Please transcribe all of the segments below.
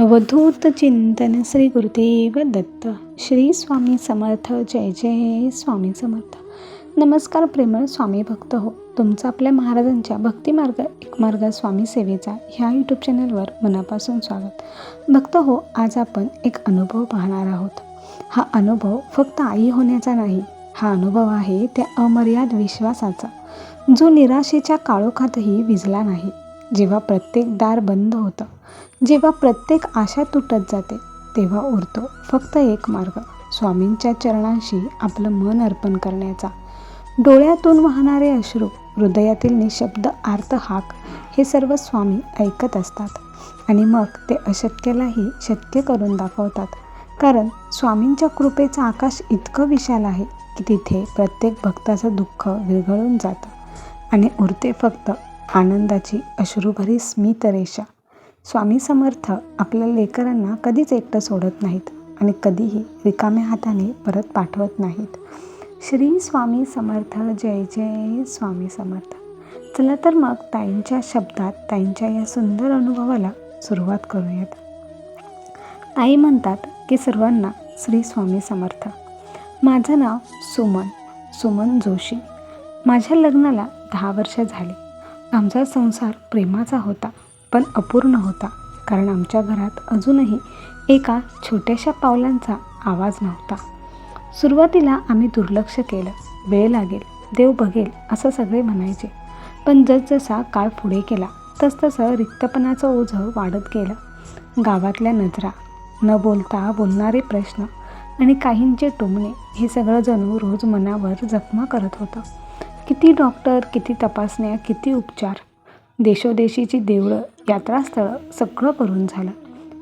अवधूत चिंतन श्री गुरुदेव दत्त. श्री स्वामी समर्थ. जय जय स्वामी समर्थ. नमस्कार प्रेमळ स्वामी भक्त हो. तुमचं आपल्या महाराजांच्या भक्तिमार्ग एक मार्ग स्वामी सेवेचा ह्या यूट्यूब चॅनलवर मनापासून स्वागत. भक्त हो आज आपण एक अनुभव पाहणार आहोत. हा अनुभव फक्त आई होण्याचा नाही हा अनुभव आहे त्या अमर्याद विश्वासाचा जो निराशेच्या काळोखातही विजला नाही. जेव्हा प्रत्येक दार बंद होतं जेव्हा प्रत्येक आशा तुटत जाते तेव्हा उरतो फक्त एक मार्ग स्वामींच्या चरणांशी आपलं मन अर्पण करण्याचा. डोळ्यातून वाहणारे अश्रू हृदयातील निशब्द आर्त हाक हे सर्व स्वामी ऐकत असतात. आणि मग ते अशक्यलाही शक्य करून दाखवतात. कारण स्वामींच्या कृपेचं आकाश इतकं विशाल आहे की तिथे प्रत्येक भक्ताचं दुःख विरघळून जातं. आणि उरते फक्त आनंदाची अश्रुभरी स्मितरेषा स्वामी समर्थ आपल्या लेकरांना कधीच एकटं सोडत नाहीत आणि कधीही रिकाम्या हाताने परत पाठवत नाहीत. श्री स्वामी समर्थ जय जय स्वामी समर्थ. चला तर मग ताईंच्या शब्दात ताईंच्या या सुंदर अनुभवाला सुरुवात करूयात. ताई म्हणतात की सर्वांना श्री स्वामी समर्थ. माझं नाव सुमन सुमन जोशी. माझ्या लग्नाला दहा वर्ष झाली. आमचा संसार प्रेमाचा होता पण अपूर्ण होता कारण आमच्या घरात अजूनही एका छोट्याशा पावलांचा आवाज नव्हता. सुरुवातीला आम्ही दुर्लक्ष केलं वेळ लागेल देव बघेल असं सगळे म्हणायचे. पण जसजसा काळ पुढे केला तसतसं रिक्तपणाचं ओझं वाढत गेलं. गावातल्या नजरा न बोलता बोलणारे प्रश्न आणि काहींचे टोमणे हे सगळं जणू रोज मनावर जखमा करत होतं. किती डॉक्टर किती तपासण्या किती उपचार? देशोदेशीची देवळं यात्रास्थळं सगळं करून झालं.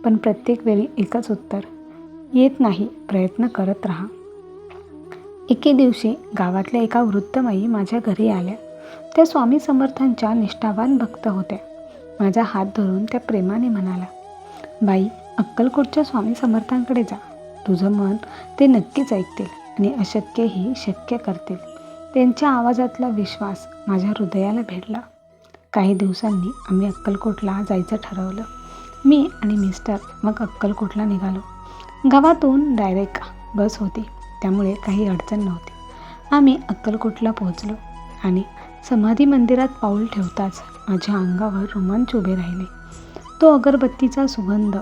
पण प्रत्येक वेळी एकच उत्तर. येत नाही प्रयत्न करत राहा. एके दिवशी गावातल्या एका वृद्धमाई माझ्या घरी आल्या. त्या स्वामी समर्थांच्या निष्ठावान भक्त होत्या. माझा हात धरून त्या प्रेमाने म्हणाला बाई अक्कलकोटच्या स्वामी समर्थांकडे जा. तुझं मन ते नक्कीच ऐकतील आणि अशक्यही शक्य करतील. त्यांच्या आवाजातला विश्वास माझ्या हृदयाला भेटला. काही दिवसांनी आम्ही अक्कलकोटला जायचं ठरवलं. मी आणि मिस्टर मग अक्कलकोटला निघालो. गावातून डायरेक्ट बस होती. त्यामुळे काही अडचण नव्हती. आम्ही अक्कलकोटला पोहोचलो आणि समाधी मंदिरात पाऊल ठेवताच माझ्या अंगावर रोमांच उभे राहिले. तो अगरबत्तीचा सुगंध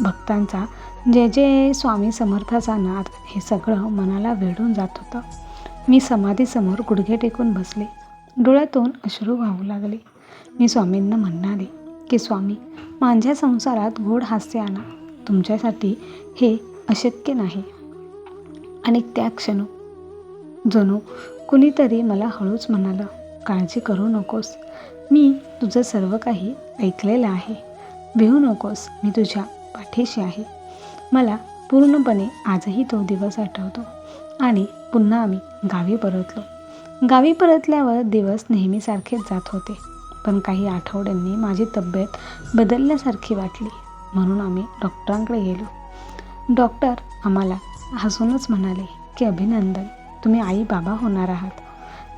भक्तांचा जय जय स्वामी समर्थाचा नाद हे सगळं मनाला वेढून जात होतं. मी समाधीसमोर गुडघे टेकून बसले. डोळ्यातून अश्रू वाहू लागले. मी स्वामींना म्हणणारे की स्वामी माझ्या संसारात गोड हास्य आणा. तुमच्यासाठी हे अशक्य नाही. आणि त्या क्षण जणू कुणीतरी मला हळूच म्हणालं काळजी करू नकोस. मी तुझं सर्व काही ऐकलेलं आहे. भिवू नकोस. मी तुझ्या पाठीशी आहे. मला पूर्णपणे आजही तो दिवस आठवतो. आणि पुन्हा आम्ही गावी परतलो. गावी परतल्यावर दिवस नेहमीसारखेच जात होते पण काही आठवड्यांनी माझी तब्येत बदलल्यासारखी वाटली म्हणून आम्ही डॉक्टरांकडे गेलो. डॉक्टर आम्हाला हसूनच म्हणाले की अभिनंदन तुम्ही आई बाबा होणार आहात.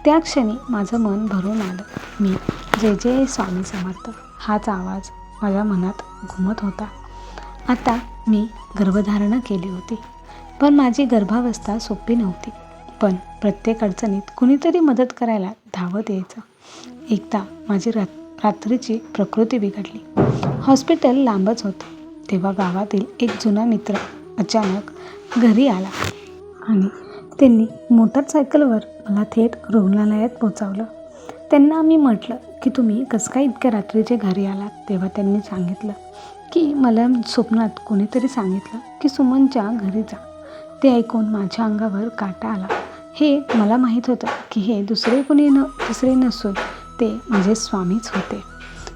त्या क्षणी माझं मन भरून आलं. मी जय जय स्वामी समर्थ हाच आवाज माझ्या मनात घुमत होता. आता मी गर्भधारणा केली होती. पण माझी गर्भावस्था सोपी नव्हती. पण प्रत्येक अडचणीत कुणीतरी मदत करायला धावत यायचं. एकदा माझी रात रात्रीची प्रकृती बिघडली. हॉस्पिटल लांबच होतं. तेव्हा गावातील एक जुना मित्र अचानक घरी आला आणि त्यांनी मोटरसायकलवर मला थेट रुग्णालयात पोचावलं त्यांना आम्ही म्हटलं की तुम्ही कसं काय इतक्या रात्रीचे घरी आलात? तेव्हा त्यांनी सांगितलं की मला स्वप्नात कोणीतरी सांगितलं की सुमनच्या घरी जा. ते ऐकून माझ्या अंगावर काटा आला. हे मला माहीत होतं की हे दुसरे कोणी न दुसरे नसून ते माझे स्वामीच होते.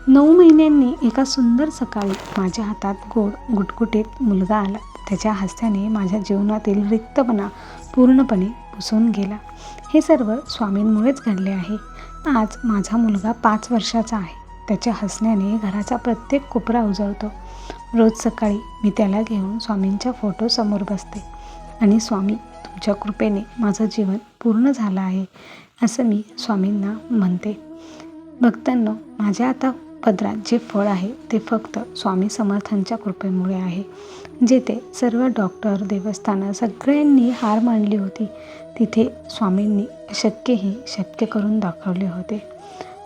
नऊ महिन्यांनी एका सुंदर सकाळी माझ्या हातात गोड गुटगुटीत मुलगा आला. त्याच्या हास्याने माझ्या जीवनातील रिक्तपणा पूर्णपणे पुसून गेला. हे सर्व स्वामींमुळेच घडले आहे. आज माझा मुलगा पाच वर्षाचा आहे. त्याच्या हसण्याने घराचा प्रत्येक कोपरा उजळतो. रोज सकाळी मी त्याला घेऊन स्वामींच्या फोटोसमोर बसते. आणि स्वामी तुमच्या कृपेने माझं जीवन पूर्ण झालं आहे असं मी स्वामींना म्हणते. भक्तांनो माझ्या आता पदरात जे फळ आहे ते फक्त स्वामी समर्थांच्या कृपेमुळे आहे. जेथे सर्व डॉक्टर देवस्थानं सगळ्यांनी हार मांडली होती तिथे स्वामींनी अशक्यही शक्य करून दाखवले होते.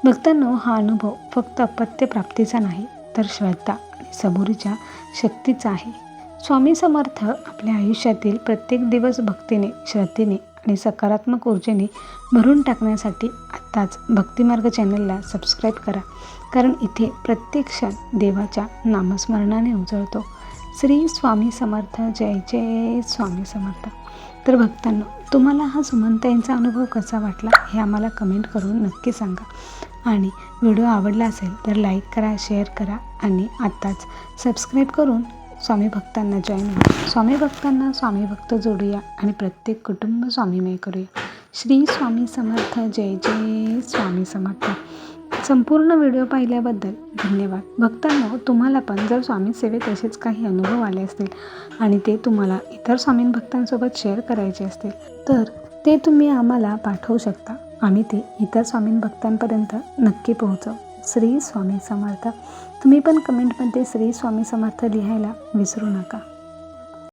भक्तांनो हा अनुभव फक्त अपत्यप्राप्तीचा नाही तर श्रद्धा आणि सबुरीच्या शक्तीचा आहे. स्वामी समर्थ आपल्या आयुष्यातील प्रत्येक दिवस भक्तीने श्रद्धेने आणि सकारात्मक ऊर्जेने भरून टाकण्यासाठी आत्ताच भक्तिमार्ग चॅनलला सबस्क्राईब करा. कारण इथे प्रत्येक क्षण देवाच्या नामस्मरणाने उजळतो. श्री स्वामी समर्थ जय जय स्वामी समर्थ. तर भक्तांना तुम्हाला हा सुमंताईंचा अनुभव कसा वाटला हे आम्हाला कमेंट करून नक्की सांगा. आणि व्हिडिओ आवडला असेल तर लाईक करा शेअर करा आणि आत्ताच सबस्क्राईब करून स्वामी भक्तांना जॉईन व्हा स्वामी भक्तांना स्वामी भक्त जोडूया आणि प्रत्येक कुटुंब स्वामीमय करूया. श्री स्वामी समर्थ जय जय स्वामी समर्थ. संपूर्ण व्हिडिओ पाहिल्याबद्दल धन्यवाद. भक्तांनो तुम्हाला पण जर स्वामी सेवेत असेच काही अनुभव आले असतील आणि ते तुम्हाला इतर स्वामी भक्तांसोबत शेअर करायचे असतील तर ते तुम्ही आम्हाला पाठवू शकता. आम्ही ते इतर स्वामी भक्तांपर्यंत नक्की पोहोचवू. श्री स्वामी समर्थ. तुम्ही पण कमेंटमध्ये श्री स्वामी समर्थ लिहायला विसरू नका.